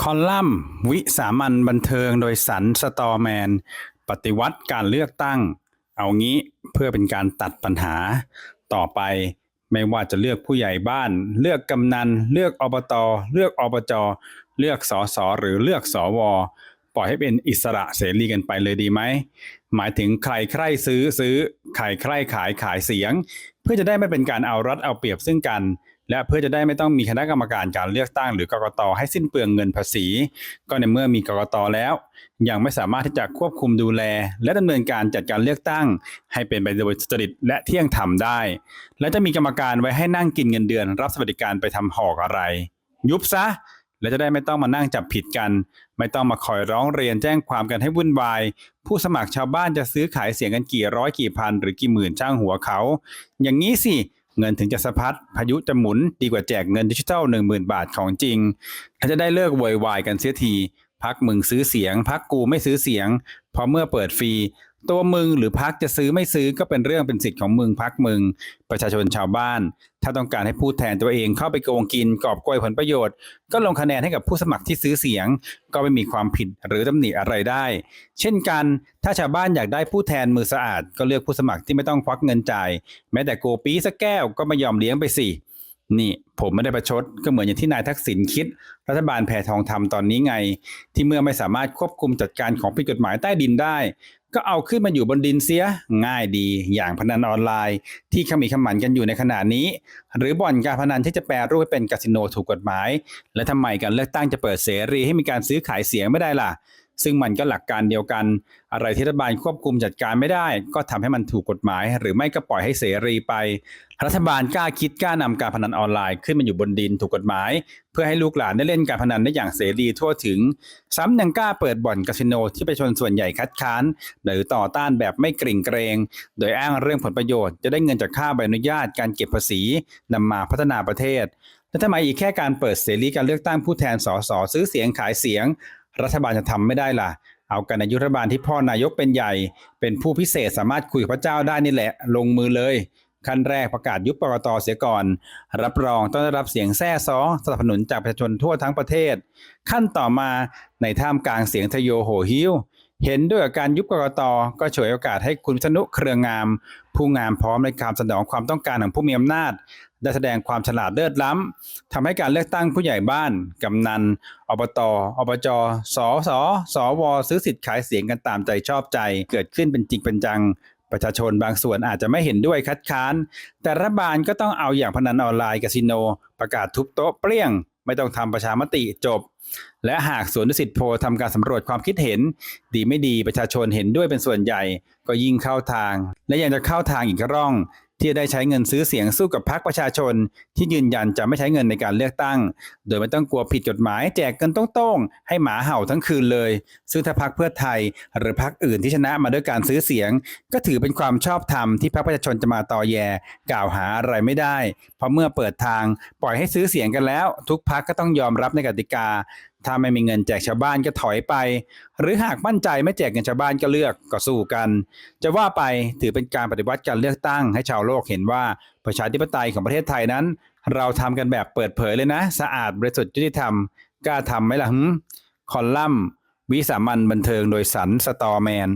คอลัมน์วิสามันบันเทิงโดยสันสตอแมน ปฏิวัติการเลือกตั้ง เอางี้เพื่อเป็นการตัดปัญหา ต่อไปไม่ว่าจะเลือกผู้ใหญ่บ้าน เลือกกำนัน เลือกอบต เลือกอบจ เลือกสอสอหรือเลือกสวปล่อยให้เป็นอิสระเสรีกันไปเลยดีไหม หมายถึงใครใครซื้อซื้อ ใครใครขายขายเสียง เพื่อจะได้ไม่เป็นการเอารัดเอาเปรียบซึ่งกัน และเพื่อจะได้ไม่ต้องมีคณะกรรมการการเลือกตั้งหรือกกตให้สิ้นเปลืองเงินภาษี ก็ในเมื่อมีกกตแล้ว ยังไม่สามารถที่จะควบคุมดูแล และดำเนินการจัดการเลือกตั้ง ให้เป็นไปโดยสุจริตและเที่ยงธรรมได้ และจะมีกรรมการไว้ให้นั่งกินเงินเดือน รับสวัสดิการไปทำหอกอะไร ยุบซะและจะได้ไม่ต้องมานั่งจับผิดกัน ไม่ต้องมาคอยร้องเรียนแจ้งความกันให้วุ่นวาย ผู้สมัครชาวบ้านจะซื้อขายเสียงกันกี่ร้อยกี่พันหรือกี่หมื่นช่างหัวเขา อย่างนี้สิ เงินถึงจะสะพัดพายุจะหมุนดีกว่าแจกเงินดิจิทัล1 0,000บาทของจริงถ้าจะได้เลิกโวยวายกันเสียทีพักมึงซื้อเสียง พักกูไม่ซื้อเสียงพอเมื่อเปิดฟรีตัวมึงหรือพักจะซื้อไม่ซื้อก็เป็นเรื่องเป็นสิทธิ์ของมึงพักมึง ประชาชนชาวบ้าน ถ้าต้องการให้ผู้แทนตัวเองเข้าไปโกงกินกอบโกยผลประโยชน์ ก็ลงคะแนนให้กับผู้สมัครที่ซื้อเสียง ก็ไม่มีความผิดหรือตำหนิอะไรได้ เช่นกัน ถ้าชาวบ้านอยากได้ผู้แทนมือสะอาด ก็เลือกผู้สมัครที่ไม่ต้องควักเงินจ่าย แม้แต่โกปีสักแก้วก็ไม่ยอมเลี้ยงไปสินี่ผมไม่ได้ประชดก็เหมือนอย่างที่นายทักษิณคิด รัฐบาลแพทองทำตอนนี้ไง ที่เมื่อไม่สามารถควบคุมจัดการของผิดกฎหมายใต้ดินได้ ก็เอาขึ้นมาอยู่บนดินเสียง่ายดีอย่างพนันออนไลน์ ที่ขมีขมันกันอยู่ในขณะนี้ หรือบ่อนการพนันที่จะแปลรูปให้เป็นคาสิโนถูกกฎหมาย และทำไมการเลือกตั้งจะเปิดเสรีให้มีการซื้อขายเสียงไม่ได้ล่ะ ซึ่งมันก็หลักการเดียวกัน อะไรที่รัฐบาลควบคุมจัดการไม่ได้ ก็ทำให้มันถูกกฎหมาย หรือไม่ก็ปล่อยให้เสรีไป รัฐบาลกล้าคิดกล้านำการพนันออนไลน์ขึ้นมาอยู่บนดินถูกกฎหมาย เพื่อให้ลูกหลานได้เล่นการพนันได้อย่างเสรีทั่วถึง ซ้ำยังกล้าเปิดบ่อนคาสิโนที่ประชาชนส่วนใหญ่คัดค้าน หรือต่อต้านแบบไม่เกรงเกรง โดยอ้างเรื่องผลประโยชน์จะได้เงินจากค่าใบอนุญาตการเก็บภาษีนำมาพัฒนาประเทศและทำไมอีกแค่การเปิดเสรีการเลือกตั้งผู้แทนสสซื้อเสียงขายเสียง รัฐบาลจะทำไม่ได้ล่ะ เอากันในยุทธบาลที่พ่อนายกเป็นใหญ่ เป็นผู้พิเศษสามารถคุยกับพระเจ้าได้นี่แหละ ลงมือเลย ขั้นแรกประกาศยุบปกตเสียก่อน รับรองต้องได้รับเสียงแท้ซ้องสนับสนุนจากประชาชนทั่วทั้งประเทศ ขั้นต่อมาในท่ามกลางเสียงทะโยโหหิว เห็นด้วยกับการยุบกกตก็ฉวยโอกาสให้คุณวิษณุเครืองาม ผู้งามพร้อมในการสนองความต้องการของผู้มีอำนาจ ได้แสดงความฉลาดเลิศล้ำทำให้การเลือกตั้งผู้ใหญ่บ้าน กำนัน อบต อบจ สส สว ซื้อสิทธิ์ขายเสียงกันตามใจชอบใจ เกิดขึ้นเป็นจริงเป็นจัง ประชาชนบางส่วนอาจจะไม่เห็นด้วยคัดค้าน แต่รัฐบาลก็ต้องเอาอย่างพนันออนไลน์คาสิโน ประกาศทุบโต๊ะเปรี้ยง ไม่ต้องทำประชามติจบ และหากสวนดุสิตโพทำการสำรวจความคิดเห็น ดีไม่ดีประชาชนเห็นด้วยเป็นส่วนใหญ่ ก็ยิ่งเข้าทาง และยังจะเข้าทางอีกร่อง ที่ได้ใช้เงินซื้อเสียงสู้กับพรรคประชาชน ที่ยืนยันจะไม่ใช้เงินในการเลือกตั้ง โดยไม่ต้องกลัวผิดกฎหมายแจกเงินต้องๆให้หมาเห่าทั้งคืนเลย ซึ่งถ้าพรรคเพื่อไทย หรือพรรคอื่นที่ชนะมาด้วยการซื้อเสียง ก็ถือเป็นความชอบธรรมที่พรรคประชาชนจะมาต่อแย กล่าวหาอะไรไม่ได้ เพราะเมื่อเปิดทางปล่อยให้ซื้อเสียงกันแล้ว ทุกพรรคก็ต้องยอมรับในกติกา ถ้าไม่มีเงินแจกชาวบ้านก็ถอยไป หรือหากมั่นใจไม่แจกเงินชาวบ้านก็เลือกก็สู้กัน จะว่าไปถือเป็นการปฏิวัติการเลือกตั้งให้ชาวโลกเห็นว่าประชาธิปไตยของประเทศไทยนั้น เราทำกันแบบเปิดเผยเลยนะ สะอาดบริสุทธิ์ยุติธรรมกล้าทำไหมล่ะคอลัมน์วิสามันบันเทิงโดยสันสตอแมน